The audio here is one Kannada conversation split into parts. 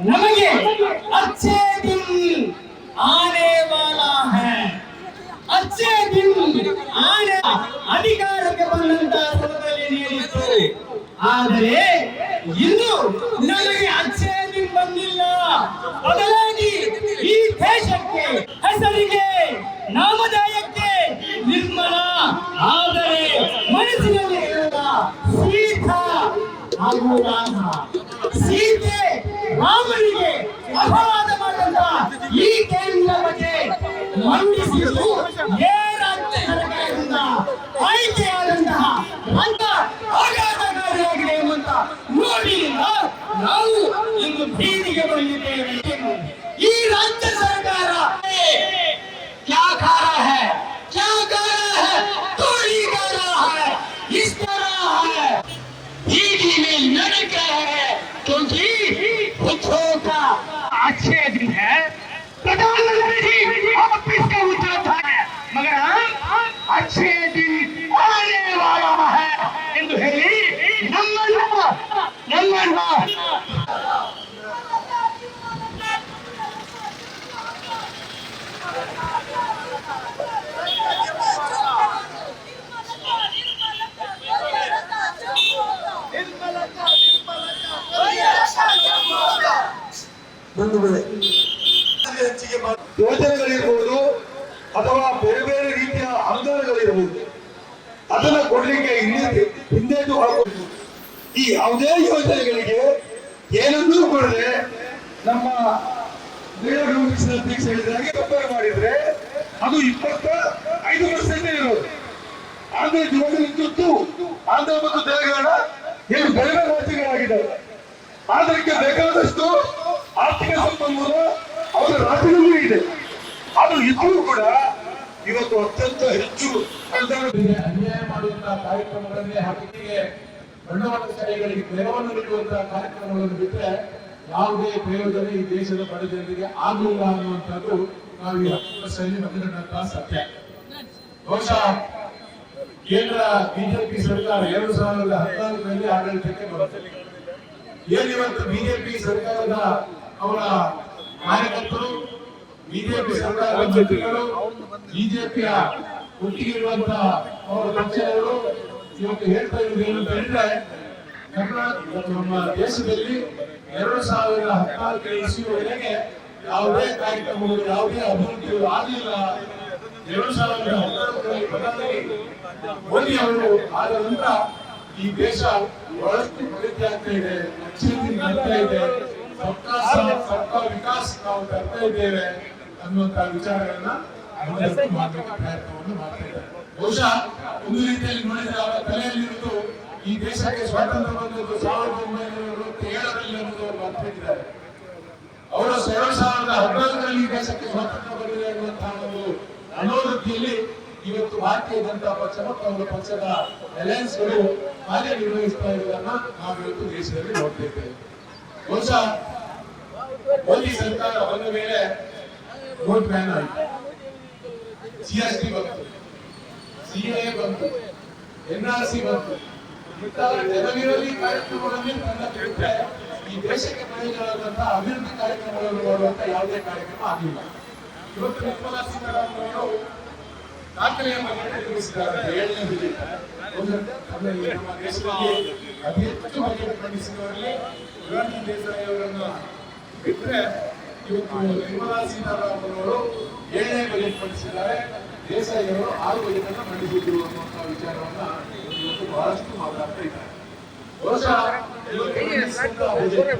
ನಮಗೆ ಅಚ್ಚೇ ದಿನ್ ಆನೆ ವಾಲಾ ಹೈ. ಅಚ್ಚೇ ದಿನ್ ಆನೆ ಅಧಿಕಾರಕ್ಕೆ ಬಂದಂತಹ ಸಮಯದಲ್ಲಿ ನೀಡಿತ್ತು ಆದರೆ ಇಂದು ನಮಗೆ ಅಚ್ಚೇ ದಿನ್ ಬಂದಿಲ್ಲ. ಬದಲಾಗಿ ಈ ದೇಶಕ್ಕೆ, ಹೆಸರಿಗೆ, ನಾಮದಾಯಕ್ಕೆ ನಿರ್ಮಲ. ಆದರೆ ಮನಸ್ಸಿನಲ್ಲಿ ಇರುವ ಸೀತಾ ಹಾಗೂ ಸೀತೆ ರಾಮನಿಗೆ ಅಪವಾದ ಮಾಡಿದಂತ ಈ ಕೇಂದ್ರ ಬಗ್ಗೆ ಮಂಡಿಸಿದ್ದು ರಾಜ್ಯ ಸರ್ಕಾರದಿಂದ ಆಯ್ಕೆಯಾದಂತಹ ಅಂತ ಆಘಾತಕಾರಿಯಾಗಿದೆ ಎಂಬಂತ ನೋಡಿ ನಾವು ಇಂದು ಬೀದಿಗೆ ಬಂದಿದ್ದೇವೆ. हम किसके मगर अच्छे दिन आने वाला है। नंबर नंबर ಯೋಜನೆಗಳಿರ್ಬೋದು ಅಥವಾ ಬೇರೆ ಬೇರೆ ರೀತಿಯ ಅನುದಾನಗಳಿರ್ಬೋದು. ಅದನ್ನ ಕೊಡ್ಲಿಕ್ಕೆ ಹಿಂದೆ ಹಿಂದೇಟು ಹಾಕಬಹುದು ಈ ಯಾವುದೇ ಯೋಜನೆಗಳಿಗೆ ಏನನ್ನೂ ಕೊಡದೆ ನಮ್ಮ ಅಧ್ಯಕ್ಷ ಹೇಳಿದಾಗೆ ಕಂಪೇರ್ ಮಾಡಿದ್ರೆ ಅದು ಇಪ್ಪತ್ತ ಐದು ಪರ್ಸೆಂಟ್ ಇರೋದು. ಆಂಧ್ರ ಜೀವನದ್ದು ಆಂಧ್ರ ಮತ್ತು ತೆಲಂಗಾಣ ಏನು ಬೇರೆ ರಾಜ್ಯಗಳಾಗಿದ್ದಾವೆ. ಅದಕ್ಕೆ ಬೇಕಾದಷ್ಟು ಆರ್ಥಿಕ ಸಂಪನ್ಮೂಲ ಅವರ ರಾಜ್ಯದಲ್ಲೂ ಇದೆ. ಅದು ಇದ್ರೂ ಕೂಡ ಇವತ್ತು ಅತ್ಯಂತ ಹೆಚ್ಚು ಅನ್ಯಾಯ ಮಾಡುವಂತಹ ಕಾರ್ಯಕ್ರಮಗಳನ್ನೇ ಹಾಕಿಗೆ ಬಂಡವಾಳಶಾಹಿಗಳಿಗೆ ನೆರವನ್ನು ನೀಡುವಂತಹ ಕಾರ್ಯಕ್ರಮಗಳನ್ನು ಬಿಟ್ಟರೆ ಯಾವುದೇ ಪ್ರಯೋಜನ ಈ ದೇಶದ ಬಡ ಜನರಿಗೆ ಆಗಲಿಲ್ಲ ಅನ್ನುವಂಥದ್ದು ನಾವು ಈ ಹತ್ತು ವರ್ಷದಲ್ಲಿ ಸತ್ಯ. ಬಹುಶಃ ಕೇಂದ್ರ ಬಿಜೆಪಿ ಸರ್ಕಾರ ಎರಡು ಸಾವಿರದ ಹದಿನಾಲ್ಕರಲ್ಲಿ ಆಡಳಿತಕ್ಕೆ ಬರುತ್ತೆ ಏನಿವತ್ತು ಬಿಜೆಪಿ ಸರ್ಕಾರದ ಅವರ ಕಾರ್ಯಕರ್ತರು ಬಿಜೆಪಿ ಸರ್ಕಾರ ಮಂತ್ರಿಗಳು ಬಿಜೆಪಿಯ ಒಟ್ಟಿಗಿರುವಂತಹ ಅವರ ಪಕ್ಷದವರು ಇವತ್ತು ಹೇಳ್ತಾ ಇರುವುದು ಏನು ಅಂತ ಹೇಳಿದ್ರೆ ಕರ್ನಾಟಕ ನಮ್ಮ ದೇಶದಲ್ಲಿ ಎರಡು ಸಾವಿರದ ಹದಿನಾಲ್ಕನೇ ಇಸ್ವಿಯವರೆಗೆ ಯಾವುದೇ ಕಾರ್ಯಕ್ರಮಗಳು ಯಾವುದೇ ಅಭಿವೃದ್ಧಿಗಳು ಆಗಲಿಲ್ಲ. ಎರಡು ಸಾವಿರದ ಹದಿನಾಲ್ಕರಲ್ಲಿ ಪ್ರಧಾನಿ ಮೋದಿ ಅವರು ಆದ ನಂತರ ಈ ದೇಶ ಬಹಳಷ್ಟು ಪ್ರಗತಿ ಆಗ್ತಾ ಇದೆ ಅಭಿವೃದ್ಧಿ ಆಗ್ತಾ ಇದೆ. ಸಬ್ಕಾ ಸಾಥ್ ಸಬ್ಕಾ ವಿಕಾಸ್ ನಾವು ತರ್ತಾ ಇದ್ದೇವೆ ಅನ್ನುವಂತ ವಿಚಾರಗಳನ್ನ ಮಾಡಬೇಕು ಪ್ರಯತ್ನವನ್ನು ಮಾಡ್ತಾ ಇದ್ದಾರೆ. ಬಹುಶಃ ಒಂದು ರೀತಿಯಲ್ಲಿ ನೋಡಿದ್ರೆ ಅವರ ತಲೆಯಲ್ಲಿರುವುದು ಈ ದೇಶಕ್ಕೆ ಸ್ವಾತಂತ್ರ್ಯ ಬಂದದ್ದು ಸಾವಿರದ ಒಂಬೈನೂರ ಅರವತ್ತೇಳರಲ್ಲಿ ಅನ್ನೋದು ಅವರು ಮರ್ತಿದ್ದಾರೆ ಅವರ ಎರಡು ಸಾವಿರದ ಹದಿನಾಲ್ಕರಲ್ಲಿ ಈ ದೇಶಕ್ಕೆ ಸ್ವಾತಂತ್ರ್ಯ ಬಂದಿದೆ ಅನ್ನುವಂತಹ ಒಂದು ಅನೋವೃತ್ತಿಯಲ್ಲಿ ಇವತ್ತು ಭಾರತೀಯ ಜನತಾ ಪಕ್ಷ ಮತ್ತು ಅವರ ಪಕ್ಷದ ಅಲಯನ್ಸ್ಗಳು ಕಾರ್ಯನಿರ್ವಹಿಸ್ತಾ ಇರುವುದನ್ನ ನಾವು ಇವತ್ತು ದೇಶದಲ್ಲಿ ನೋಡ್ತಾ ಇದ್ದೇವೆ. ಬಹುಶಃ ಮೋದಿ ಸರ್ಕಾರ ಬಂದ ಮೇಲೆ ವೋಟ್ ಬ್ಯಾನ್ ಆಯಿತು. ಸಿ ಬಂತು. ಸಿಎ ಬಂತು. ಎನ್ ಆರ್ ಸಿ ಬಂತು. ಇಂತಹ ಜನವಿರೋಧಿ ಕಾರ್ಯಕ್ರಮಗಳಲ್ಲಿ ನನ್ನ ಅಭಿಪ್ರಾಯ, ಈ ದೇಶಕ್ಕೆ ಪ್ರಯೋಜನವಾದಂತಹ ಅಭಿವೃದ್ಧಿ ಕಾರ್ಯಕ್ರಮಗಳನ್ನು ಮಾಡುವಂತ ಯಾವುದೇ ಕಾರ್ಯಕ್ರಮ ಆಗಿಲ್ಲ. ಇವತ್ತು ನಿರ್ಮಲಾ ಸೀತಾರಾಮನ್ ಅವರು ದಾಖಲೆಯ ಬಗ್ಗೆ ಬಜೆಟ್ ಅದರಲ್ಲಿ ನಮ್ಮ ದೇಶದಲ್ಲಿ ಅತಿ ಹೆಚ್ಚು ಬಜೆಟ್ ಮಂಡಿಸಿದವರಲ್ಲಿ ಗಾಂಧಿ ದೇಸಾಯಿ ಅವರನ್ನ ಬಿಟ್ಟರೆ ಇವತ್ತು ನಿರ್ಮಲಾ ಸೀತಾರಾಮನ್ ಅವರು ಏಳನೇ ಬಜೆಟ್ ಮಂಡಿಸಿದ್ದಾರೆ. ದೇಸಾಯಿ ಅವರು ಆರು ಬಜೆಟ್ ಅನ್ನು ಮಂಡಿಸಿದ್ರು ಅನ್ನುವಂತಹ ವಿಚಾರವನ್ನ ಇವತ್ತು ಬಹಳಷ್ಟು ಮಾತಾಡ್ತಾ ಇದ್ದಾರೆ. ಬಹುಶಃ ಇವತ್ತು ಮಂಡಿಸಿದಂತಹ ಬಜೆಟ್.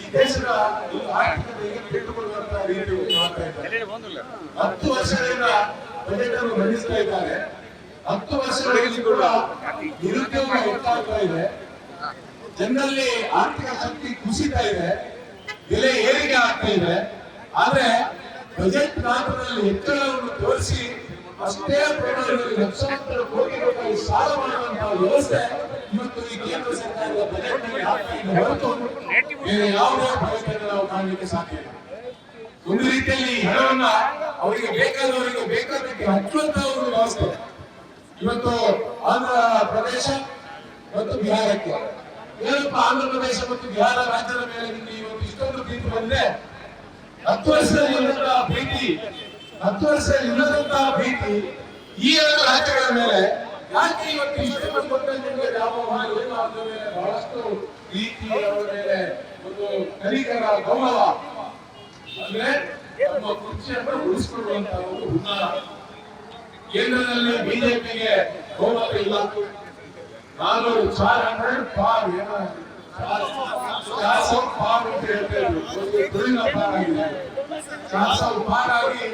ಈ ದೇಶದ ಒಂದು ಆರ್ಥಿಕತೆಗೆ ಪೆಟ್ಟು ಕೊಡುವಂತಹ ರೀತಿ ಮಾಡ್ತಾ ಇದ್ದಾರೆ. ಹತ್ತು ವರ್ಷಗಳಿಂದ ಬಜೆಟ್ ಅನ್ನು ಮಂಡಿಸ್ತಾ ಇದ್ದಾರೆ. ಹತ್ತು ವರ್ಷಗಳಲ್ಲಿ ಕೂಡ ನಿರುದ್ಯೋಗ ಹೆಚ್ಚಾಗ್ತಾ ಇದೆ ಜನರಲ್ಲಿ ಆರ್ಥಿಕ ಶಕ್ತಿ ಕುಸಿತಾ ಇದೆ, ಬೆಲೆ ಏರಿಕೆ ಆಗ್ತಾ ಇದೆ. ಆದ್ರೆ ಬಜೆಟ್ ಮಾತ್ರದಲ್ಲಿ ಹೆಚ್ಚಳವನ್ನು ತೋರಿಸಿ ಅಷ್ಟೇ ಪ್ರಮಾಣದಲ್ಲಿ ಲಕ್ಷಾಂತರ ಕೋಟಿ ರೂಪಾಯಿ ಸಾಲ ಮಾಡುವಂತಹ ವ್ಯವಸ್ಥೆ ಇವತ್ತು ಈ ಕೇಂದ್ರ ಸರ್ಕಾರದ ಬಜೆಟ್ನಲ್ಲಿ ಆಗ್ತಾ ಹೊರತು ಬೇರೆ ಯಾವುದೇ ಪ್ರಯತ್ನ ನಾವು ಕಾಣಲಿಕ್ಕೆ ಸಾಧ್ಯ ಇಲ್ಲ. ಒಂದು ರೀತಿಯಲ್ಲಿ ಹಣವನ್ನ ಅವರಿಗೆ ಬೇಕಾದವರಿಗೆ ಬೇಕಾದಕ್ಕೆ ಹಚ್ಚುವಂತಹ ಒಂದು ವ್ಯವಸ್ಥೆ. ಇವತ್ತು ಆಂಧ್ರ ಪ್ರದೇಶ ಮತ್ತು ಬಿಹಾರಕ್ಕೆ. ಏನಪ್ಪ ಆಂಧ್ರ ಪ್ರದೇಶ ಮತ್ತು ಬಿಹಾರ ರಾಜ್ಯದ ಮೇಲೆ ನಿಮಗೆ ಇವತ್ತು ಇಷ್ಟೊಂದು ಪ್ರೀತಿ ಬಂದ್ರೆ ಹತ್ತು ವರ್ಷದಲ್ಲಿ ಇಲ್ಲದಂತಹ ಭೀತಿ, ಹತ್ತು ವರ್ಷದಲ್ಲಿ ಇಲ್ಲದಂತಹ ಭೀತಿ ಈ ಎರಡು ರಾಜ್ಯಗಳ ಮೇಲೆ. ಯಾಕೆ ಇವತ್ತು ಇಷ್ಟು ಬಂದ್ಕೊಂಡ್ರೆ ವ್ಯಾಮೋಹ ಏನು ಅದರ ಮೇಲೆ ಬಹಳಷ್ಟು ಪ್ರೀತಿ ಅವರ ಮೇಲೆ ಒಂದು ಕಲಿಕರ ಗೌರವ ಅಂದ್ರೆ ನಮ್ಮ ಕುರ್ಚಿಯನ್ನು ಉಳಿಸಿಕೊಳ್ಳುವಂತಹ ಒಂದು ಹುನ್ನಾರ. ಕೇಂದ್ರದಲ್ಲಿ ಬಿಜೆಪಿಗೆ ಬಹುಮತ ಇಲ್ಲ. ನಾನು ಚಾರ್ ಹಂಡ್ರೆಡ್ ಪಾರ್ ಏನೋ ಪಾರ್ ಅಂತ ಹೇಳ್ತಾ ಪಾರ್ ಆಗಿದೆ. ಪಾರ್ ಆಗಿ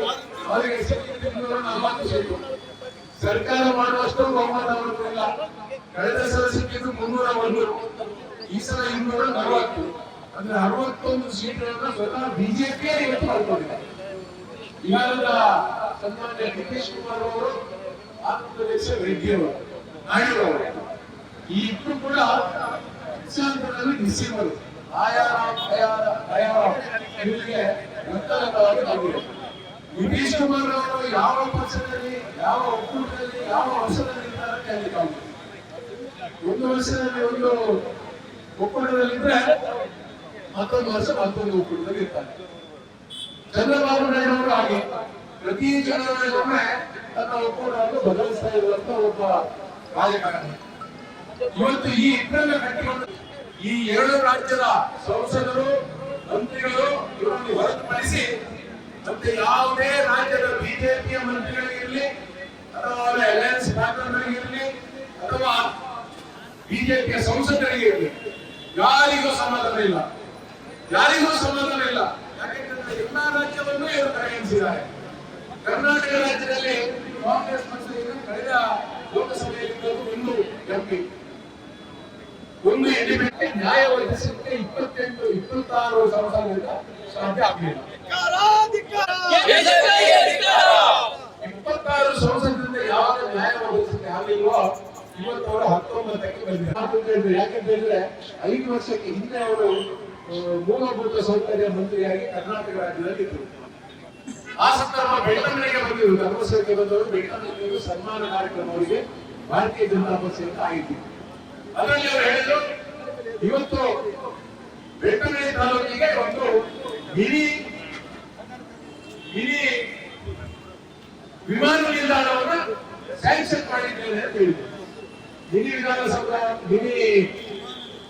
ಅವರಿಗೆ ಸಿಕ್ಕಿದ್ದು ಇನ್ನೂರ ನಲವತ್ತು ಸೀಟು ಸರ್ಕಾರ ಮಾಡುವಷ್ಟು ಬಹುಮತ ಇಲ್ಲ ಕಳೆದ ಸಲ ಸಿಕ್ಕಿದ್ದು ಮುನ್ನೂರ ಒಂದು. ಈ ಸಲ ಇನ್ನೂರ ನಲವತ್ತು. ಅಂದ್ರೆ ಅರವತ್ತೊಂದು ಸೀಟುಗಳನ್ನ ಸ್ವತಃ ಬಿಜೆಪಿಯೇ ಇವತ್ತು ಮಾಡ್ಕೊಂಡಿದೆ. ಬಿಹಾರದ ಸನ್ಮಾನ್ಯ ನಿತೀಶ್ ಕುಮಾರ್ ಅವರು ಆಂಧ್ರಪ್ರದೇಶ ರೆಡ್ಡಿ ಅವರು ನಾಯ್ಡು ಅವರು ಈ ಇಬ್ಬರು ಕೂಡ ಡಿಸೆಂಬರ್ನಲ್ಲಿ ಡಿಸೆಂಬರ್ ಆಯಾ ಆಯಾರ ಆಯಾರ ಇವರಿಗೆ ಬಂದಿದೆ ನಿತೀಶ್ ಕುಮಾರ್ ಅವರು ಯಾವ ಪಕ್ಷದಲ್ಲಿ ಯಾವ ಒಕ್ಕೂಟದಲ್ಲಿ ಯಾವ ವರ್ಷದಲ್ಲಿ ಅಂತ ಹೇಳಲಿಕ್ಕಾಗುದಿಲ್ಲ. ಒಂದು ವರ್ಷದಲ್ಲಿ ಒಂದು ಒಕ್ಕೂಟದಲ್ಲಿದ್ರೆ ಮತ್ತೊಂದು ವರ್ಷ ಮತ್ತೊಂದು ಒಕ್ಕೂಟದಲ್ಲಿ ಇರ್ತಾರೆ ಚಂದ್ರಬಾಬು ನಾಯ್ಡು ಅವರು ಹಾಗೆ ಪ್ರತಿ ಚುನಾವಣೆಗೊಮ್ಮೆ ತನ್ನ ಒಪ್ಪಂದವನ್ನು ಬದಲಿಸ್ತಾ ಇರುವಂತ ಒಬ್ಬ ರಾಜಕಾರಣಿ. ಇವತ್ತು ಈ ಇಬ್ಬರನ್ನ ಕಟ್ಟಿಕೊಂಡು ಈ ಎರಡು ರಾಜ್ಯದ ಸಂಸದರು, ಮಂತ್ರಿಗಳು ಇವರನ್ನು ಹೊರತುಪಡಿಸಿ ಮತ್ತೆ ಯಾವುದೇ ರಾಜ್ಯದ ಬಿಜೆಪಿಯ ಮಂತ್ರಿಗಳಿಗಿರಲಿ ಅಥವಾ ಅಲಯನ್ಸ್ ಪಾರ್ಟ್ನರ್ಗಳಿಗಿರಲಿ ಅಥವಾ ಬಿಜೆಪಿಯ ಸಂಸದರಿಗಿರಲಿ ಯಾರಿಗೂ ಸಮಾಧಾನ ಇಲ್ಲ. ಯಾರಿಗೂ ಸಮಾಧಾನ ಇಲ್ಲ. ಯಾಕೆಂದ್ರೆ ಎಲ್ಲಾ ರಾಜ್ಯವನ್ನು ಇವರು ಕಡೆಗಣಿಸಿದ್ದಾರೆ ಕರ್ನಾಟಕ ರಾಜ್ಯದಲ್ಲಿ ಕಾಂಗ್ರೆಸ್ ಪಕ್ಷದಿಂದ ಕಳೆದ ಲೋಕಸಭೆಯಲ್ಲಿ ಇದ್ದದ್ದು ಒಂದು ಎಂಪಿ ಇಂಡಿಪೆಂಡೆಂಟ್ ನ್ಯಾಯ ಒದಗಿಸಲಿಕ್ಕೆ ಇಪ್ಪತ್ತೆಂಟು, ಇಪ್ಪತ್ತಾರು ಸಂವತ್ಸರದಿಂದ ಸಾಧ್ಯ ಆಗಲಿಲ್ಲ. ಇಪ್ಪತ್ತಾರು ಸಂವತ್ಸರದಿಂದ ಯಾವಾಗ ನ್ಯಾಯ ಒದಗಿಸಲಿಕ್ಕೆ ಆಗಲಿಲ್ವೋ ಇವತ್ತು ಅವರು ಹತ್ತೊಂಬತ್ತಕ್ಕೆ ಬಂದಿದ್ದಾರೆ. ಯಾಕಂತ ಹೇಳಿದ್ರೆ ಐದು ವರ್ಷಕ್ಕೆ ಹಿಂದೆ ಅವರು ಮೂಲಭೂತ ಸೌಕರ್ಯ ಮಂತ್ರಿಯಾಗಿ ಕರ್ನಾಟಕ ರಾಜ್ಯದಲ್ಲಿ ಇದ್ದರು ಆ ಸಂದರ್ಭ ಬೆಳ್ತಂಗಡಿಗೆ ಬಂದಿದ್ರು ಧರ್ಮಸ್ಥಳಕ್ಕೆ ಬಂದವರು ಬೆಳ್ತಂಗಡಿಗೆ ಸನ್ಮಾನ ಕಾರ್ಯಕ್ರಮ ಅವರಿಗೆ ಭಾರತೀಯ ಜನತಾ ಪಕ್ಷದಿಂದ ಆಗಿತ್ತು ಅದರಲ್ಲಿ ಅವರು ಹೇಳಿದ್ರು ಇವತ್ತು ಬೆಂಗಳೂರು ತಾಲೂಕಿಗೆ ಒಂದು ಮಿನಿ ಮಿನಿ ವಿಮಾನ ನಿಲ್ದಾಣವನ್ನು ಸ್ಯಾಂಕ್ಷನ್ ಮಾಡಿದ್ದೇನೆ ಅಂತ ಹೇಳಿದ್ರು. ಮಿನಿ ವಿಧಾನಸೌಧ ಮಿನಿ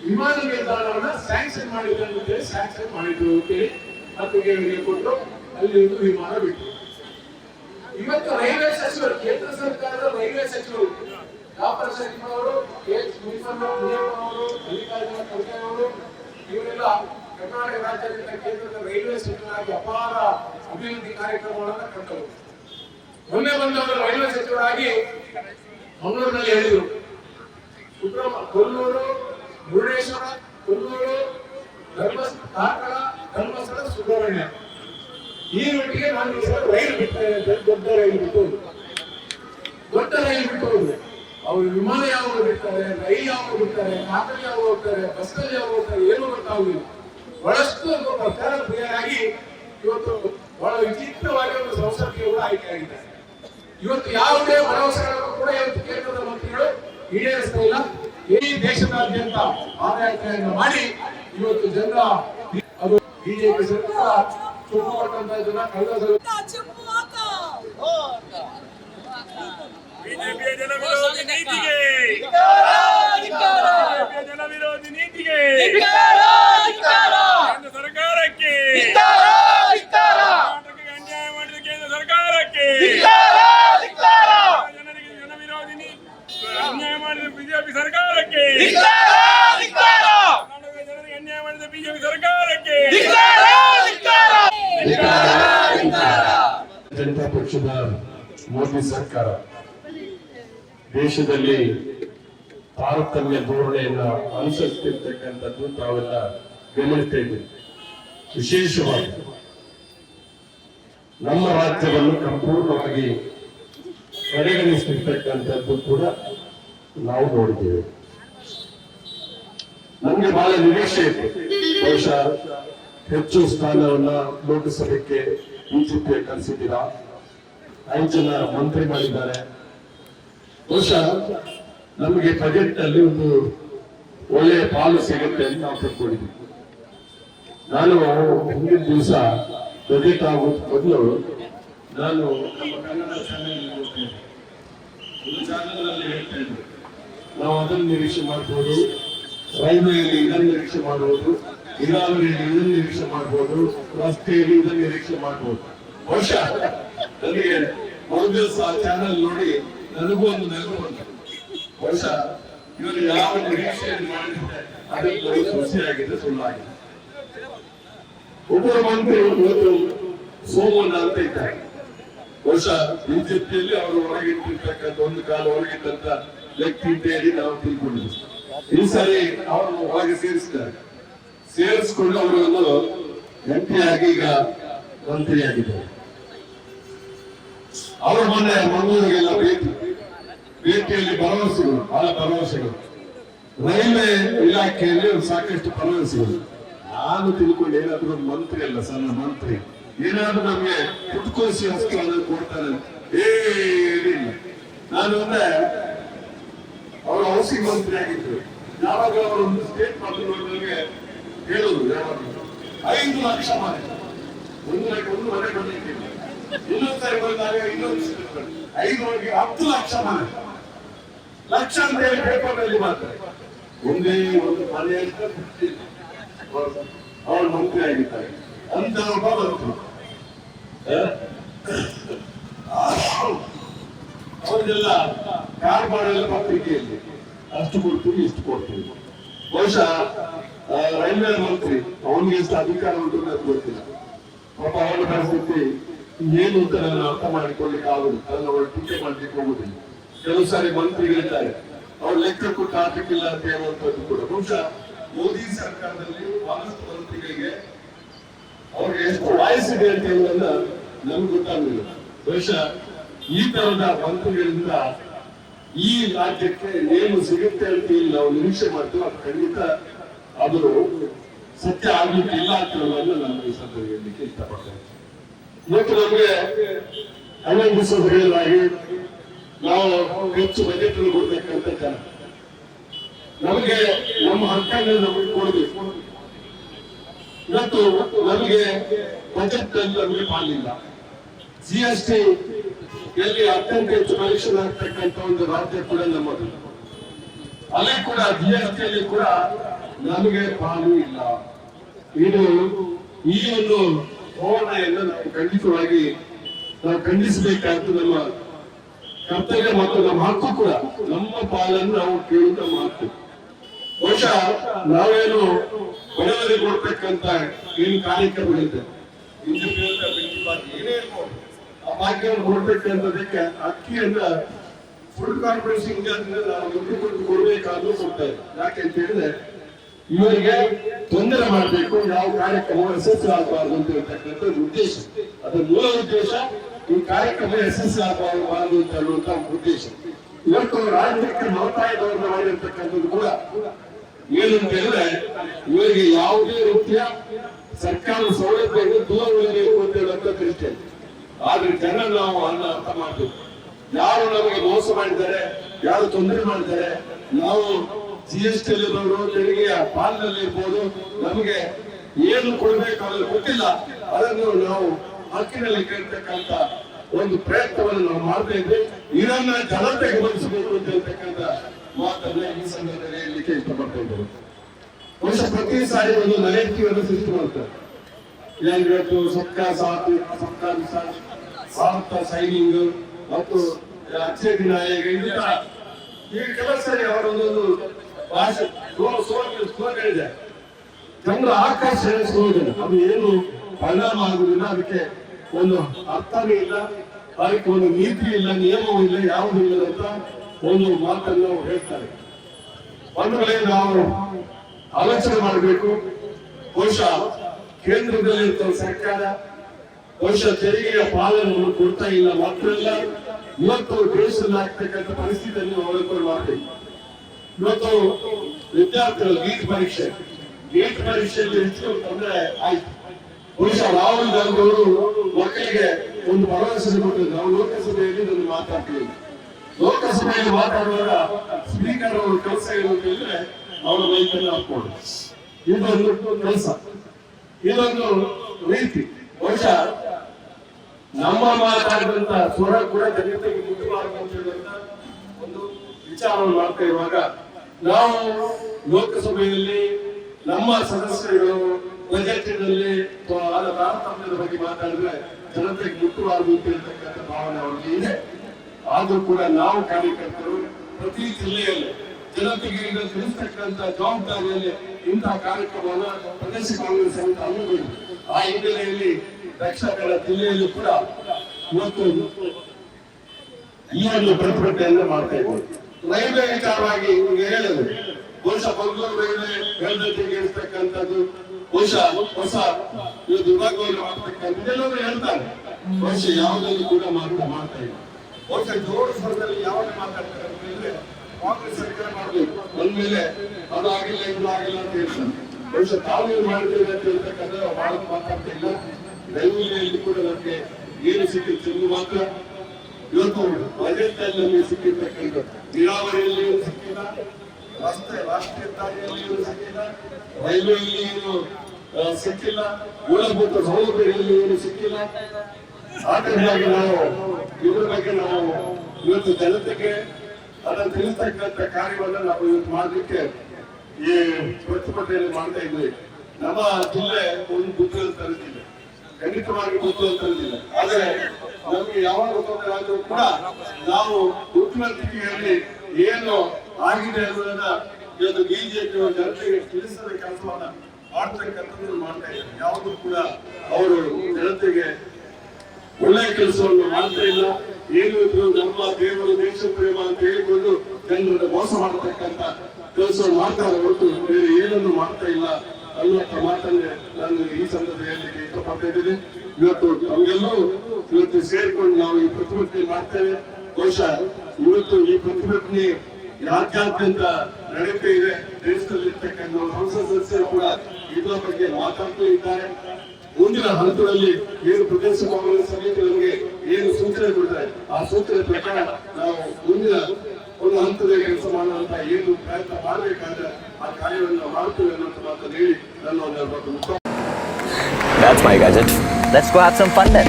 ವಿಮಾನ ನಿಲ್ದಾಣವನ್ನ ಸ್ಯಾಂಕ್ಷನ್ ಮಾಡಿದ್ರು ಅಂತ ಹೇಳಿ ಸ್ಯಾಂಕ್ಷನ್ ಮಾಡಿದ್ರು ಅಂತ ಹೇಳಿ ಮತ್ತಿಗೆ ಇವರಿಗೆ ಕೊಟ್ಟು ಅಲ್ಲಿ ಒಂದು ವಿಮಾನ ಬಿಟ್ಟರು ಇವತ್ತು ರೈಲ್ವೆ ಸಚಿವರು, ಕೇಂದ್ರ ಸರ್ಕಾರದ ರೈಲ್ವೆ ಸಚಿವರು ವ್ಯಾಪಾರ ಸಚಿವರು ಎಚ್ ಮುನಿಯಪ್ಪನವರು ಮಲ್ಲಿಕಾರ್ಜುನ ಖರ್ಗೆ ಅವರು, ಇವರೆಲ್ಲ ಕರ್ನಾಟಕ ರಾಜ್ಯದಿಂದ ಕೇಂದ್ರದ ರೈಲ್ವೆ ಸಚಿವರಾಗಿ ಅಪಾರ ಅಭಿವೃದ್ಧಿ ಕಾರ್ಯಕ್ರಮಗಳನ್ನು ಕಂಡವರು ಮೊನ್ನೆ ಬಂದವರು ರೈಲ್ವೆ ಸಚಿವರಾಗಿ ಮಂಗಳೂರಿನಲ್ಲಿ ಹೇಳಿದರು ಸುಬ್ರಹ್ಮ, ಕೊಲ್ಲೂರು, ಮುರುಡೇಶ್ವರ, ಕೊಲ್ಲೂರು ಧರ್ಮಸ್ಥಳ ಕಾರ್ಕಳ ಧರ್ಮಸ್ಥಳ, ಸುಬ್ರಹ್ಮಣ್ಯ ಈ ಮಟ್ಟಿಗೆ ನಾನು ರೈಲು ಅಂತ ದೊಡ್ಡ ರೈಲು ಬಿಟ್ಟು. ದೊಡ್ಡ ರೈಲು ಬಿಟ್ಟು. ಅವರು ವಿಮಾನ ಯಾವಾಗ ಬಿಡ್ತಾರೆ, ರೈಲ್ ಯಾವಾಗ ಬಿಡ್ತಾರೆ ಕಾಕಲ್ಲಿ ಯಾವಾಗ ಹೋಗ್ತಾರೆ ಬಸ್ನಲ್ಲಿ ಯಾವಾಗ ಹೋಗ್ತಾರೆ, ಏನು ಗೊತ್ತಾಗುದಿಲ್ಲ. ಬಹಳಷ್ಟು ಪ್ರಿಯರಾಗಿ ಇವತ್ತು ಬಹಳ ವಿಚಿತ್ರವಾಗಿ ಒಂದು ಸಂಸದೀಯರು ಆಯ್ಕೆ ಆಗಿದ್ದಾರೆ. ಇವತ್ತು ಯಾವುದೇ ಭರವಸೆಗಳನ್ನು ಕೂಡ ಇವತ್ತು ಕೇಂದ್ರದ ಮಂತ್ರಿಗಳು ಈಡೇರಿಸ್ತಾ ಇಲ್ಲ. ಇಡೀ ದೇಶದಾದ್ಯಂತ ಪಾದಯಾತ್ರೆಯನ್ನು ಮಾಡಿ ಇವತ್ತು ಜನರ ಅದು ಬಿಜೆಪಿ ಸರ್ಕಾರ ಚುಪ್ಪುಕೊಟ್ಟಂತ ಜನ ಕಳೆದ ಬಿಜೆಪಿಯ ಜನ ವಿರೋಧಿ ನೀತಿಗೆ ಬಿಜೆಪಿಯ ಜನ ವಿರೋಧಿ ನೀತಿಗೆ ಕೇಂದ್ರ ಸರ್ಕಾರಕ್ಕೆ ಕರ್ನಾಟಕಕ್ಕೆ ಅನ್ಯಾಯ ಮಾಡಿದ ಕೇಂದ್ರ ಸರ್ಕಾರಕ್ಕೆ ಜನರಿಗೆ ಜನ ವಿರೋಧಿ ನೀತಿ ಅನ್ಯಾಯ ಮಾಡಿದ ಬಿಜೆಪಿ ಸರ್ಕಾರಕ್ಕೆ ಕರ್ನಾಟಕದ ಜನರಿಗೆ ಅನ್ಯಾಯ ಮಾಡಿದ ಬಿಜೆಪಿ ಸರ್ಕಾರಕ್ಕೆ ಜನತಾ ಪಕ್ಷದ ಮೋದಿ ಸರ್ಕಾರ ದೇಶದಲ್ಲಿ ತಾರತಮ್ಯ ಧೋರಣೆಯನ್ನು ಅನುಸರಿಸ್ತಿರ್ತಕ್ಕಂಥದ್ದು ತಾವೆಲ್ಲ ಗಮನಿಸ್ತಾ ಇದ್ದೀವಿ ವಿಶೇಷವಾಗಿ ನಮ್ಮ ರಾಜ್ಯವನ್ನು ಸಂಪೂರ್ಣವಾಗಿ ಕಡೆಗಣಿಸ್ತಿರ್ತಕ್ಕಂಥದ್ದು ಕೂಡ ನಾವು ನೋಡಿದ್ದೇವೆ. ನಮ್ಗೆ ಬಹಳ ನಿರೀಕ್ಷೆ ಇತ್ತು. ಬಹುಶಃ ಹೆಚ್ಚು ಸ್ಥಾನವನ್ನ ಲೋಕಸಭೆಗೆ ಬಿಜೆಪಿ ಕಲಿಸಿದ್ದೀರಾ ಐದು ಜನ ಮಂತ್ರಿ ಮಾಡಿದ್ದಾರೆ ಬಹುಶಃ ನಮಗೆ ಬಜೆಟ್ ಅಲ್ಲಿ ಒಂದು ಒಳ್ಳೆಯ ಪಾಲು ಸಿಗುತ್ತೆ ಅಂತ ನಾವು ತಿಳ್ಕೊಂಡಿದ್ವಿ ನಾನು ಮುಂದಿನ ದಿವಸ ಬಜೆಟ್ ಆಗೋದು ಮೊದಲು ನಾನು ನಾವು ಅದನ್ನು ನಿರೀಕ್ಷೆ ಮಾಡ್ಬೋದು, ರೈಲ್ವೆಯಲ್ಲಿ ಇದನ್ನು ನಿರೀಕ್ಷೆ ಮಾಡಬಹುದು ನೀರಾವರಿಯಲ್ಲಿ ಇದನ್ನು ನಿರೀಕ್ಷೆ ಮಾಡಬಹುದು ರಸ್ತೆಯಲ್ಲಿ ಇದನ್ನು ನಿರೀಕ್ಷೆ ಮಾಡಬಹುದು ಬಹುಶಃ ನನಗೆ ಒಂದು ದಿವಸ ಚಾನೆಲ್ ನೋಡಿ ನನಗೂ ಒಂದು ಒಂದು ವರ್ಷ ಇವರು ಯಾವ ನಿರೀಕ್ಷೆಯನ್ನು ಮಾಡಿದ್ದಾರೆ ಅದಕ್ಕೆ ಖುಷಿಯಾಗಿದೆ ಸುಳ್ಳಾಗಿದೆ. ಮಂತ್ರಿ ಇವತ್ತು ಸೋಮಣ್ಣ ಅಂತ ಇದ್ದಾರೆ. ವರ್ಷ ಬಿಜೆಪಿಯಲ್ಲಿ ಅವರು ಹೊರಗಿಟ್ಟಿರ್ತಕ್ಕಂಥ ಒಂದು ಕಾಲ ಹೊರಗಿಟ್ಟಂತ ಲೆಕ್ಕಿ ಹೇಳಿ ನಾವು ತಿಳ್ಕೊಂಡಿದ್ವಿ ಈ ಸಾರಿ ಅವರು ಒಳಗೆ ಸೇರಿಸ್ತಾರೆ ಸೇರಿಸಿಕೊಂಡು ಅವರು ಒಂದು ಎಂಟಿಯಾಗಿ ಈಗ ಮಂತ್ರಿಯಾಗಿದ್ದಾರೆ. ಅವರು ಮೊನ್ನೆ ಮಂಗಳೂರಿಗೆಲ್ಲ ಭೇಟಿ ಭೇಟಿಯಲ್ಲಿ ಭರವಸೆಗಳು, ಬಹಳ ಭರವಸೆಗಳು. ರೈಲ್ವೆ ಇಲಾಖೆಯಲ್ಲಿ ಸಾಕಷ್ಟು ಭರವಸೆಗಳು. ನಾನು ತಿಳ್ಕೊಂಡು ಏನಾದ್ರು ಮಂತ್ರಿ ಅಲ್ಲ, ಸಣ್ಣ ಮಂತ್ರಿ. ಏನಾದ್ರೂ ನಮ್ಗೆ ಹಸ್ತು ಅದನ್ನು ಕೊಡ್ತಾರೆ ಏನಿಲ್ಲ. ನಾನು ಅಂದ್ರೆ, ಅವರು ಹೌಸಿಂಗ್ ಮಂತ್ರಿ ಆಗಿದ್ರು. ಯಾವಾಗ ಅವರು ಒಂದು ಸ್ಟೇಟ್ ಮಾಡಿದ್ರು ನನಗೆ ಹೇಳುದು, ಯಾವಾಗ? ಐದು ಲಕ್ಷ ಮನೆ ಒಂದು ಲಕ್ಷ, ಒಂದು ಮನೆ ಬಂದಿದ್ದೀನಿ. ಇನ್ನೊಂದು ಸಾರಿ ಬಂದಾಗ ಇನ್ನೊಂದು ಐದು ಹತ್ತು ಲಕ್ಷ ಮನೆ. ಲಕ್ಷ ಅಂತ ಹೇಳಿ ಮಾತ್ರ. ಒಂದೇ ಒಂದು ಮನೆ ಅಂತ. ಅವಳು ಮಂತ್ರಿ ಆಗಿದ್ದಾರೆ. ಅಂತ ಬಂತು ಅವರಿಗೆಲ್ಲ ಕಾರ್ಬಾರೆಲ್ಲ ಪತ್ರಿಕೆಯಲ್ಲಿ ಅಷ್ಟು ಕೊಡ್ತೀವಿ, ಇಷ್ಟು ಕೊಡ್ತೀವಿ. ಬಹುಶಃ ರೈಲ್ವೆ ಮಂತ್ರಿ, ಅವನಿಗೆ ಎಷ್ಟು ಅಧಿಕಾರ ಉಂಟು ಅಂತ ಗೊತ್ತಿಲ್ಲ. ಪಾಪ ಅವನ ಪರಿಸ್ಥಿತಿ ಏನು ಅಂತ ನಾನು ಅರ್ಥ ಮಾಡಿಕೊಳ್ಳಿಕ್ಕೆ ಆಗುದು ಅದನ್ನು ಅವಳು ಟೀಕೆ ಮಾಡ್ಲಿಕ್ಕೆ ಹೋಗುದಿಲ್ಲ. ಕೆಲವು ಸಾರಿ ಮಂತ್ರಿಗಳಿದ್ದಾರೆ. ಅವ್ರು ಲೆಕ್ಕ ಕೊಟ್ಟು ಇಲ್ಲ ಅಂತ ಹೇಳುವಂತದ್ದು ಕೂಡ. ಬಹುಶಃ ಮೋದಿ ಸರ್ಕಾರದಲ್ಲಿ ಬಹಳಷ್ಟು ಮಂತ್ರಿಗಳಿಗೆ ಅವ್ರಿಗೆ ಎಷ್ಟು ವಯಸ್ಸಿದೆ ಅಂತ ಹೇಳುವುದನ್ನ ನಮ್ಗೆ ಗೊತ್ತಾಗಲಿಲ್ಲ. ಬಹುಶಃ ಈ ತರದ ಮಂತ್ರಿಗಳಿಂದ ಈ ರಾಜ್ಯಕ್ಕೆ ಏನು ಸಿಗುತ್ತೆ ಅಂತ ಹೇಳಿ ನಾವು ನಿರೀಕ್ಷೆ ಮಾಡ್ತೀವಿ ಅದು ಖಂಡಿತ ಅದು ಸತ್ಯ ಆಗ್ಲಿಕ್ಕೆ ಇಲ್ಲ ಅಂತ ನಾನು ಈ ಸಂದರ್ಭ ಹೇಳಲಿಕ್ಕೆ ಇಷ್ಟಪಡ್ತೇನೆ. ಇವತ್ತು ನಮಗೆ ಹನ್ನೊಂದು ದಿವಸ ಹೇಳಿದಾಗಿ ನಾವು ಹೆಚ್ಚು ಬಜೆಟ್ ಅನ್ನು ಕೊಡ್ಬೇಕಂತ ಜನ ನಮಗೆ ನಮ್ಮ ಹಕ್ಕನ್ನು ನಮಗೆ ಕೊಡಬೇಕು. ಇವತ್ತು ನಮಗೆ ಬಜೆಟ್ ಅಲ್ಲಿ ನಮಗೆ ಪಾಲಿಲ್ಲ. ಜಿ ಎಸ್ ಟಿ ಎಲ್ಲಿ ಅತ್ಯಂತ ಹೆಚ್ಚು ಕಲೆಕ್ಷನ್ ಆಗ್ತಕ್ಕಂಥ ಒಂದು ರಾಜ್ಯ ಕೂಡ ನಮ್ಮದು. ಅಲ್ಲಿ ಕೂಡ ಜಿ ಎಸ್ ಟಿ ಅಲ್ಲಿ ಕೂಡ ನಮಗೆ ಪಾಲು ಇಲ್ಲ. ಇದು ಈ ಒಂದು ಧೋರಣೆಯನ್ನು ನಾವು ಖಂಡಿತವಾಗಿ ನಾವು ಖಂಡಿಸಬೇಕಾದ್ದು ನಮ್ಮ ಕರ್ತವ್ಯ ಮಾತು ನಮ್ಮ ಹಕ್ಕು ಕೂಡ ನಮ್ಮ ಪಾಲನ್ನು ನಾವು ಕೇಳಿದ ಮಾತು ಬಹುಶಃ ನಾವೇನು ಬಡವರಿಗೆ ಕೊಡ್ಬೇಕಂತ ಏನು ಬೆಂಕಿ ಬಾಕಿ ಏನೇ ಇರ್ಬೋದು, ಆ ಭಾಗ್ಯವನ್ನು ಕೊಡ್ಬೇಕಂತದಕ್ಕೆ ಅಕ್ಕಿಯನ್ನ ಫುಡ್ ಕಾರ್ಪೊರೇಷನ್ ನಾವು ದುಡ್ಡು ಕೊಟ್ಟು ಕೊಡ್ಬೇಕಾದ್ರೂ ಕೊಡ್ತಾ ಅಂತ ಹೇಳಿದ್ರೆ, ಇವರಿಗೆ ತೊಂದರೆ ಮಾಡಬೇಕು, ಯಾವ ಕಾರ್ಯಕ್ರಮ ಯಶಸ್ವಿ ಆಗಬಾರದು ಅಂತ ಹೇಳ್ತಕ್ಕಂಥ ಉದ್ದೇಶ. ಅದರ ಮೂಲ ಉದ್ದೇಶ ಈ ಕಾರ್ಯಕ್ರಮ ಯಶಸ್ವಿ ಆಗಬಾರದು ಅಂತ ಉದ್ದೇಶ. ಇವತ್ತು ರಾಜ್ಯಕ್ಕೆ ಮಹತಾಯದವರನ್ನ ಮಾಡಿರ್ತಕ್ಕಂಥದ್ದು ಕೂಡ ಏನಂತ ಹೇಳಿದ್ರೆ ಇವರಿಗೆ ಯಾವುದೇ ರೀತಿಯ ಸರ್ಕಾರ ಸೌಲಭ್ಯಗಳು ದೂರ ಉಳಿಬೇಕು ಅಂತ ಹೇಳುವಂತ ದೃಷ್ಟಿ ಆದ್ರೆ ಜನ ನಾವು ಅನ್ನ ಅರ್ಥ ಮಾಡಬೇಕು. ಯಾರು ನಮಗೆ ಮೋಸ ಮಾಡಿದ್ದಾರೆ, ಯಾರು ತೊಂದರೆ ಮಾಡಿದ್ದಾರೆ, ನಾವು ಜಿ ಎಸ್ ಟಿ ಇರೋರು ತೆರಿಗೆಯ ಪಾಲ್ನಲ್ಲಿ ಇರ್ಬೋದು, ನಮಗೆ ಏನು ಕೊಡಬೇಕಾದ್ರೆ ಗೊತ್ತಿಲ್ಲ ಅದನ್ನು ನಾವು ಹಕ್ಕಿನಲ್ಲಿ ಕೇಳ್ತಕ್ಕಂತ ಒಂದು ಪ್ರಯತ್ನವನ್ನು ನಾವು ಮಾಡ್ತಾ ಇದ್ದೆ ಇದನ್ನ ಜನತೆಗೆ ಬಳಸಬೇಕು ಅಂತ ಹೇಳ್ತಕ್ಕಂತ ಮಾತನ್ನ ಈ ಸಂದರ್ಭದಲ್ಲಿ ಹೇಳಲಿಕ್ಕೆ ಇಷ್ಟಪಡ್ತಾ ಇದ್ದೇವೆ ಬಹುಶಃ ಪ್ರತಿ ಸಾರಿ ಒಂದು ನೈತಿಕ ಸೃಷ್ಟಿ ಮಾಡ್ತಾರೆ ಇವತ್ತು ಸಬ್ಕಾ ಸಾಥ್, ಸಬ್ಕಾ ವಿಕಾಸ್ ಭಾರತ ಸೈನಿಂಗ್ ಮತ್ತು ಅಕ್ಷಯ ವಿನಾಯಕ ಈ ಈಗ ಅವರೊಂದೊಂದು ಭಾಷೆ ಸ್ಲೋಗನ್ ಇದೆ ಜನರ ಆಕರ್ಷಣೆ ಸ್ಲೋಗನ್ ಅದು ಏನು ಪರಿಣಾಮ ಆಗುದಿಲ್ಲ ಅದಕ್ಕೆ ಒಂದು ಅರ್ಥನೇ ಇಲ್ಲ. ಅದಕ್ಕೆ ಒಂದು ನೀತಿ ಇಲ್ಲ, ನಿಯಮವೂ ಇಲ್ಲ, ಯಾವುದೂ ಇಲ್ಲ ಅಂತ ಒಂದು ಮಾತನ್ನು ಹೇಳ್ತಾರೆ. ಬಂಧುಗಳೇ, ನಾವು ಆಲೋಚನೆ ಮಾಡಬೇಕು. ಬಹುಶಃ ಕೇಂದ್ರದಲ್ಲಿ ಸರ್ಕಾರ ಬಹುಶಃ ತೆರಿಗೆಯ ಪಾಲನವನ್ನು ಕೊಡ್ತಾ ಇಲ್ಲ ಮಾತ್ರಲ್ಲ ಇವತ್ತು ದೇಶದಲ್ಲಿ ಆಗ್ತಕ್ಕಂಥ ಪರಿಸ್ಥಿತಿಯನ್ನು ಅವಲೋಕನ ಮಾಡಬೇಕು. ಇವತ್ತು ವಿದ್ಯಾರ್ಥಿಗಳು ನೀಟ್ ಪರೀಕ್ಷೆ, ನೀಟ್ ಪರೀಕ್ಷೆಯಲ್ಲಿ ಹೆಚ್ಚು ತೊಂದರೆ ಆಯ್ತು. ಬಹುಶಃ ರಾಹುಲ್ ಗಾಂಧಿ ಅವರು ಮಕ್ಕಳಿಗೆ ಒಂದು ಭರವಸೆ ಕೊಟ್ಟಿದ್ರು ನಾವು ಲೋಕಸಭೆಯಲ್ಲಿ ನಾನು ಮಾತಾಡ್ತೀವಿ. ಲೋಕಸಭೆಯಲ್ಲಿ ಮಾತಾಡುವಾಗ ಸ್ಪೀಕರ್ ಅವರು ಕೆಲಸ ಏನು ಅಂತ ಹೇಳಿದ್ರೆ ಅವರ ಮೈಕನ್ನು ಹಾಕೊಂಡು ಇದೊಂದು ಕೆಲಸ. ಇದೊಂದು ರೀತಿ. ಬಹುಶಃ ನಮ್ಮ ಮಾತಾಡಿದಂತ ಸ್ವರ ಕೂಡ ಜನತೆಗೆ ಮುಖ್ಯವಾಗುವಂತ ಒಂದು ವಿಚಾರವನ್ನು ಮಾಡ್ತಾ ಇರುವಾಗ ನಾವು ಲೋಕಸಭೆಯಲ್ಲಿ ನಮ್ಮ ಸದಸ್ಯರುಗಳು ಅದರ ತಾರತಮ್ಯದ ಬಗ್ಗೆ ಮಾತಾಡಿದ್ರೆ ಜನತೆಗೆ ಮುಟ್ಟುವಾಗುತ್ತೆ ಅಂತಕ್ಕಂಥ ಭಾವನೆ ಅವರಿಗೆ ಇದೆ. ಆದ್ರೂ ಕೂಡ ನಾವು ಕಾರ್ಯಕರ್ತರು ಪ್ರತಿ ಜಿಲ್ಲೆಯಲ್ಲಿ ಜನತೆಗೆ ಈಗ ತಿಳಿಸ್ತಕ್ಕಂಥ ಜವಾಬ್ದಾರಿಯಲ್ಲಿ ಇಂತಹ ಕಾರ್ಯಕ್ರಮವನ್ನು ಪ್ರದೇಶ ಕಾಂಗ್ರೆಸ್ ಸಮಿತಿ ಹಮ್ಮಿಕೊಂಡಿದೆ. ಆ ಹಿನ್ನೆಲೆಯಲ್ಲಿ ದಕ್ಷಿಣ ಕನ್ನಡ ಜಿಲ್ಲೆಯಲ್ಲೂ ಕೂಡ ಇವತ್ತು ಈ ಒಂದು ಪ್ರತಿಭಟನೆಯನ್ನು ಮಾಡ್ತಾ ಇದ್ದೀವಿ ರೈಲ್ವೆ ವಿಚಾರವಾಗಿ ಹೇಳಿದ್ರು ಬಹುಶಃ ಮಂಗಳೂರು ರೈಲ್ವೆ ಹೇಳ್ದಂತೆಗೆ ಇರ್ತಕ್ಕಂಥದ್ದು ಬಹುಶಃ ಹೊಸ ಇವರು ಮಾಡ್ತಕ್ಕಂಥ ಇದೆಲ್ಲವೂ ಹೇಳ್ತಾರೆ. ವರ್ಷ ಯಾವುದನ್ನು ಕೂಡ ಮಾತ್ರ ಮಾಡ್ತಾ ಇಲ್ಲ. ಹೊಸ ಜೋರು ಸ್ವರದಲ್ಲಿ ಯಾವಾಗ ಮಾತಾಡ್ತಾರೆ ಅಂದ್ರೆ ಕಾಂಗ್ರೆಸ್ ಸರ್ಕಾರ ಮಾಡಬೇಕು. ಬಂದ್ಮೇಲೆ ಅದು ಆಗಿಲ್ಲ, ಇದು ಆಗಿಲ್ಲ ಅಂತ ಹೇಳ್ತಾರೆ. ಬಹುಶಃ ತಾವು ಮಾಡಿದ್ದೇವೆ ಅಂತ ಹೇಳ್ತಕ್ಕಂಥ ಮಾಡೋದು ಮಾತಾಡ್ತಾ ಇಲ್ಲ. ದೈವಲ್ಲಿ ಕೂಡ ನಮಗೆ ಏನು ಸಿಕ್ಕಿತ್ತು ಇದು ಮಾತ್ರ ಇವತ್ತು ಬಜೆಟ್ ಅಲ್ಲಿ ಸಿಕ್ಕಿರ್ತಕ್ಕಂಥ ನೀರಾವರಿಯಲ್ಲಿ ಏನು ಸಿಕ್ಕಿಲ್ಲ. ರಸ್ತೆ ರಾಷ್ಟ್ರೀಯ ಹೆದ್ದಾರಿಯಲ್ಲಿ ಏನು ಸಿಕ್ಕಿಲ್ಲ ರೈಲ್ವೆಯಲ್ಲಿ ಏನು ಸಿಕ್ಕಿಲ್ಲ? ಮೂಲಭೂತ ಸೌಲಭ್ಯಗಳಲ್ಲಿ ಏನು ಸಿಕ್ಕಿಲ್ಲ? ಆದ್ರಿಂದಾಗಿ ನಾವು ಇದ್ರ ಬಗ್ಗೆ ನಾವು ಇವತ್ತು ಜನತೆಗೆ ಅದನ್ನು ತಿಳಿಸ್ತಕ್ಕಂಥ ಕಾರ್ಯವನ್ನು ನಾವು ಇವತ್ತು ಮಾಡಲಿಕ್ಕೆ ಈ ಪ್ರತಿಭಟನೆಯಲ್ಲಿ ಮಾಡ್ತಾ ಇದ್ವಿ ನಮ್ಮ ಜಿಲ್ಲೆ ಒಂದು ಬುದ್ಧಿವಂತ ಜಿಲ್ಲೆ ಖಂಡಿತವಾಗಿ ಬುದ್ಧಿವಂತ ಜಿಲ್ಲೆ ಆದ್ರೆ ನಮಗೆ ಯಾವಾಗ ತೊಂದರೆ ಆದರೂ ಕೂಡ ನಾವು ಬುದ್ಧಿವಂತಿಕೆಯಲ್ಲಿ ಏನು ಆಗಿದೆ ಅನ್ನೋದನ್ನ ಇವತ್ತು ಬಿಜೆಪಿ ಜನತೆಗೆ ತಿಳಿಸದ ಕೆಲಸವನ್ನ ಮಾಡ್ತಕ್ಕಂಥದ್ದು ಮಾಡ್ತಾ ಇದ್ದಾರೆ. ಯಾವುದು ಕೂಡ ಅವರು ಜನತೆಗೆ ಒಳ್ಳೆಯ ಕೆಲಸವನ್ನು ಮಾಡ್ತಾ ಇಲ್ಲ. ಏನು ಇದ್ರು ನಮ್ಮ ದೇವರು ದೇಶ ಪ್ರೇಮ ಅಂತ ಹೇಳಿಕೊಂಡು ಜನರನ್ನು ಮೋಸ ಮಾಡತಕ್ಕಂತ ಕೆಲಸ ಮಾಡ್ತಾರೆ ಹೊರತು ಬೇರೆ ಏನನ್ನು ಮಾಡ್ತಾ ಇಲ್ಲ ಅನ್ನುವಂಥ ಮಾತನ್ನೇ ನಾನು ಈ ಸಂದರ್ಭದಲ್ಲಿ ಇಷ್ಟಪಡ್ತಾ ಇದ್ದೀನಿ. ಇವತ್ತು ನಮಗೆಲ್ಲರೂ ಇವತ್ತು ಸೇರಿಕೊಂಡು ನಾವು ಈ ಪ್ರತಿಭಟನೆ ಮಾಡ್ತೇವೆ. ಬಹುಶಃ ಇವತ್ತು ಈ ಪ್ರತಿಭಟನೆ ರಾಜ್ಯಾದ್ಯಂತ ನಡೀತಾ ಇದೆ. ದೇಶದಲ್ಲಿರ್ತಕ್ಕಂಥ ಸಂಸತ್ ಸದಸ್ಯರು ಕೂಡ ಇದರ ಬಗ್ಗೆ ಮಾತಾಡ್ತಾ ಇದ್ದಾರೆ. ಮುಂದಿನ ಹಂತದಲ್ಲಿ ಏನು ಪ್ರದೇಶ ಕಾಂಗ್ರೆಸ್ ಸಮಿತಿ ನಮಗೆ ಏನು ಸೂಚನೆ ಕೊಡ್ತಾರೆ? ಆ ಸೂಚನೆ ಪ್ರಕಾರ ನಾವು ಮುಂದಿನ ಒಂದು ಹಂತದಲ್ಲಿ ಕೆಲಸ ಮಾಡುವಂತ ಏನು ಪ್ರಯತ್ನ ಮಾಡಬೇಕಾದ್ರೆ ಆ ಕಾರ್ಯವನ್ನು ಮಾಡ್ತೇವೆ ಅನ್ನೋಂಥ ಮಾತನ್ನು ಹೇಳಿ ನನ್ನ ಒಂದು ಮುಕ್ತ That's my gadget. Let's go have some fun then.